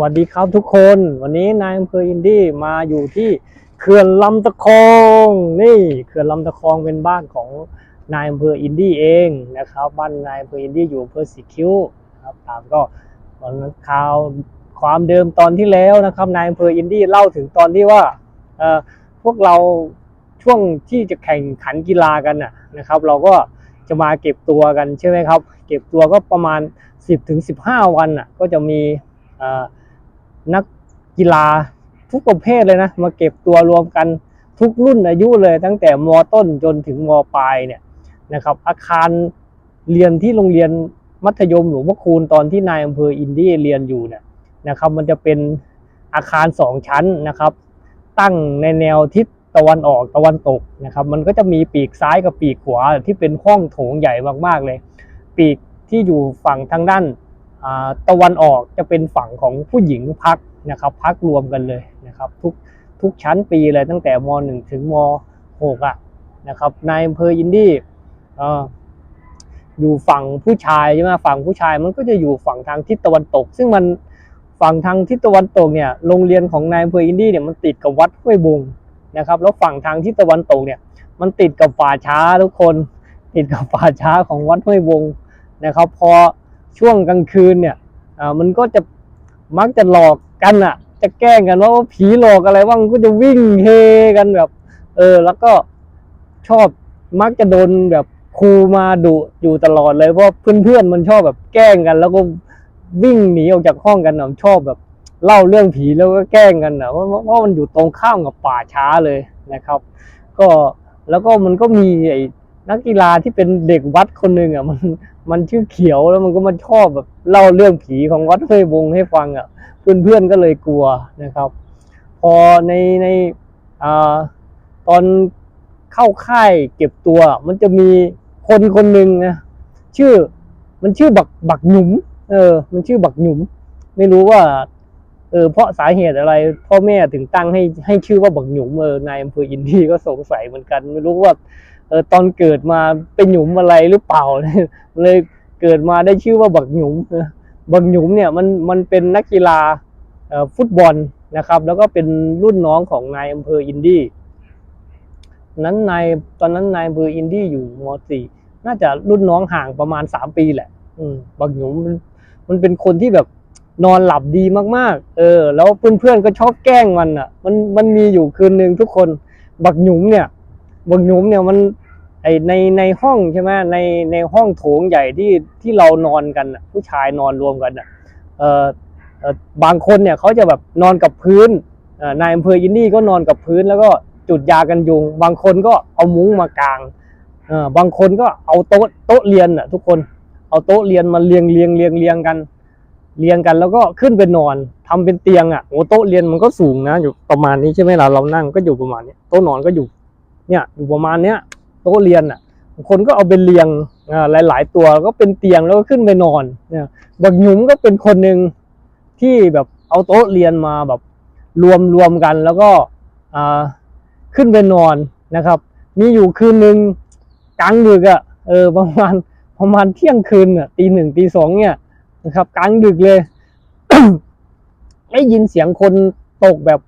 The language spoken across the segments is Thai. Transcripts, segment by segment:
สวัสดีครับทุกคน วันนี้นายอำเภออินดี้มาอยู่ที่เขื่อนลำตะคองนี่เขื่อนลำตะคองเป็นบ้านของนายอำเภออินดี้เองนะครับ บ้านนายอำเภออินดี้อยู่อำเภอสีคิ้วครับตามก็ตอนข่าวความเดิมตอนที่แล้วนะครับนายอำเภออินดี้เล่าถึงตอนที่ว่าเอ่อพวกเราช่วงที่จะแข่งขันกีฬากันนะครับ เราก็จะมาเก็บตัวกันใช่ไหมครับ เก็บตัวก็ประมาณ 10-15 วันน่ะก็จะมีเอ่อ นักกีฬาทุกประเภทเลยนะ มาเก็บตัวรวมกันทุกรุ่นอายุเลยตั้งแต่มต้นจนถึงมปลายเนี่ยนะครับ อาคารเรียนที่โรงเรียนมัธยมหลวงพ่อคูณตอนที่นายอำเภออินดี้เรียนอยู่เนี่ยนะครับมันจะเป็นอาคารสองชั้นนะครับ ตั้งในแนวทิศตะวันออกตะวันตกนะครับ มันก็จะมีปีกซ้ายกับปีกขวาที่เป็นห้องโถงใหญ่มากๆเลย ปีกที่อยู่ฝั่งทางด้าน ตะวันออกจะเป็นฝั่งของผู้หญิงพักนะครับพักรวมกันเลยนะครับทุกทุกชั้นปีเลยตั้งแต่ม .1 ถึงม .6 อะนะครับนายอำเภออินดี้เอ่ออยู่ฝั่งผู้ชายใช่ไหมฝั่งผู้ชายมันก็จะอยู่ฝั่งทางทิศตะวันตก ซึ่งมันฝั่งทางทิศตะวันตกเนี่ยโรงเรียนของนายอำเภออินดี้เนี่ยมันติดกับวัดห้วยบงนะครับแล้วฝั่งทางทิศตะวันตกเนี่ยมันติดกับป่าช้าทุกคนติดกับป่าช้าของวัดห้วยบงนะครับ พอ ช่วงกลางคืนเนี่ยมันก็จะมักจะหลอกกันอะ จะแกล้งกันว่าผีหลอกอะไรว่างก็จะวิ่งเฮกันแบบ เออ แล้วก็ชอบมักจะโดนแบบครูมาดุอยู่ตลอดเลยเพราะเพื่อนๆมันชอบแบบแกล้งกัน แล้วก็วิ่งหนีออกจากห้องกันอะชอบแบบเล่าเรื่องผีแล้วก็แกล้งกันอะเพราะเพราะมันอยู่ตรงข้ามกับป่าช้าเลยนะครับ ก็แล้วก็มันก็มีไอ้ นักกีฬาที่เป็นเด็กวัดคนหนึ่งอะมันมันชื่อเขียวแล้วมันก็มาชอบแบบเล่าเรื่องผีของวัดห้วยบงให้ฟังอะเพื่อนๆก็เลยกลัวนะครับ พอในในอ่าตอนเข้าค่ายเก็บตัว มันจะมีคนคนหนึ่งนะชื่อมันชื่อบักบักหยุมเออ มันชื่อบักหยุมไม่รู้ว่าเออเพราะสาเหตุอะไร พ่อแม่ถึงตั้งให้ให้ชื่อว่าบักหยุมเออนายอำเภออินดีก็สงสัยเหมือนกัน ไม่รู้ว่า เออตอนเกิดมาเป็นหยุมอะไรหรือเปล่า เลยเกิดมาได้ชื่อว่าบักหยุมบักหยุมเนี่ยมันมันเป็นนักกีฬาฟุตบอลนะครับ แล้วก็เป็นรุ่นน้องของนายอำเภออินดี้นั้นนายตอนนั้นนายอำเภออินดี้อยู่ม .4 น่าจะรุ่นน้องห่างประมาณสามปีแหละ อืมบักหยุมมันมันเป็นคนที่แบบนอนหลับดีมากๆ เออ แล้วเพื่อนๆก็ชอบแกล้งมันอะ มันมันมีอยู่คืนหนึ่งทุกคน บักหยุมเนี่ย บักหยุมเนี่ยมันไอในในห้องใช่ไหมในในห้องโถงใหญ่ที่ที่เรานอนกันผู้ชายนอนรวมกันอะเออบางคนเนี่ยเขาจะแบบนอนกับพื้นนายอำเภออินดี้ก็นอนกับพื้นแล้วก็จุดยากันยุง บางคนก็เอามุ้งมากางบางคนก็เอาโต๊ะโต๊ะเรียนอะทุกคนเอาโต๊ะเรียนมาเรียงเรียงเรียงเรียงกันเรียงกันแล้วก็ขึ้นไปนอนทำเป็นเตียงอะโอ้โต๊ะเรียนมันก็สูงนะอยู่ประมาณนี้ใช่ไหมล่ะเรานั่งก็อยู่ประมาณนี้โต๊ะนอนก็อยู่ เนี่ยอยู่ประมาณเนี้ยโต๊ะเรียนอะบางคนก็เอาไปเรียงอ่าหลาย ๆ ตัวแล้วก็เป็นเตียงแล้วก็ขึ้นไปนอนเนี่ยบักหยุมก็เป็นคนหนึ่งที่แบบเอาโต๊ะเรียนมาแบบรวมรวมกันแล้วก็ขึ้นไปนอนนะครับ มีอยู่คืนหนึ่งกลางดึกอะเออประมาณประมาณเที่ยงคืนอะตีหนึ่งตีสองเนี่ยนะครับกลางดึกเลยได้ยินเสียงคนตกแบบ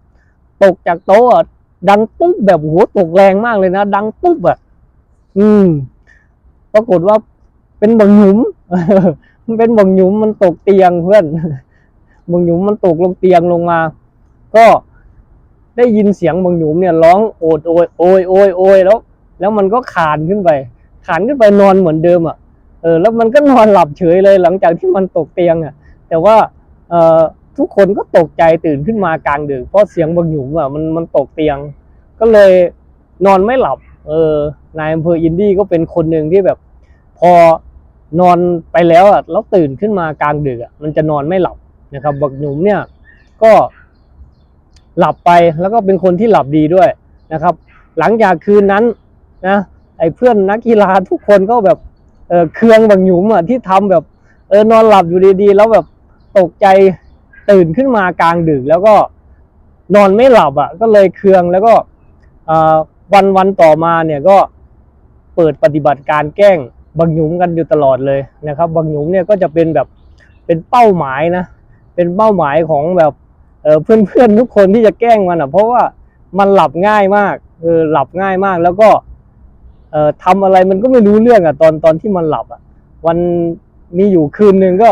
ตกจากโต๊ะอะ ดังปุ๊บแบบโหตกแรงมากเลยนะ ดังปุ๊บอะ อืม ปรากฏว่าเป็นบังหยุมมันเป็นบังหยุมมันตกเตียงเพื่อนบังหยุมมันตกลงเตียงลงมา ก็ได้ยินเสียงบังหยุมเนี่ยร้องโอดโอยโอยโอยโอยแล้ว แล้วมันก็ขานขึ้นไป ขานขึ้นไปนอนเหมือนเดิมอะ เออ แล้วมันก็นอนหลับเฉยเลยหลังจากที่มันตกเตียงอะ แต่ว่า เออ ทุกคนก็ตกใจตื่นขึ้นมากลางดึกเพราะเสียงบังหยุมอะมันมันตกเตียง ก็เลยนอนไม่หลับ เออนายอำเภออินดี้ก็เป็นคนหนึ่งที่แบบ พอนอนไปแล้วอะแล้วตื่นขึ้นมากลางดึกอะมันจะนอนไม่หลับนะครับ บักหยุมเนี่ยก็หลับไปแล้วก็เป็นคนที่หลับดีด้วยนะครับ หลังจากคืนนั้นนะไอ้เพื่อนนักกีฬาทุกคนก็แบบเออเครื่องบักหยุมอะที่ทำแบบเออนอนหลับอยู่ดีๆ แล้วแบบตกใจ ตื่นขึ้นมากลางดึกแล้วก็นอนไม่หลับอะ ก็เลยเคืองแล้วก็วันวันต่อมาเนี่ยก็เปิดปฏิบัติการแกล้งบังหยุมกันอยู่ตลอดเลยนะครับบังหยุมเนี่ยก็จะเป็นแบบเป็นเป้าหมายนะเป็นเป้าหมายของแบบเพื่ออเพื่อนทุกคนที่จะแกล้งมันอะ เพราะว่ามันหลับง่ายมากเออหลับง่ายมากแล้วก็เอ่อทำอะไรมันก็ไม่รู้เรื่องอะตอนตอนที่มันหลับอะวันมีอยู่คืนหนึ่งก็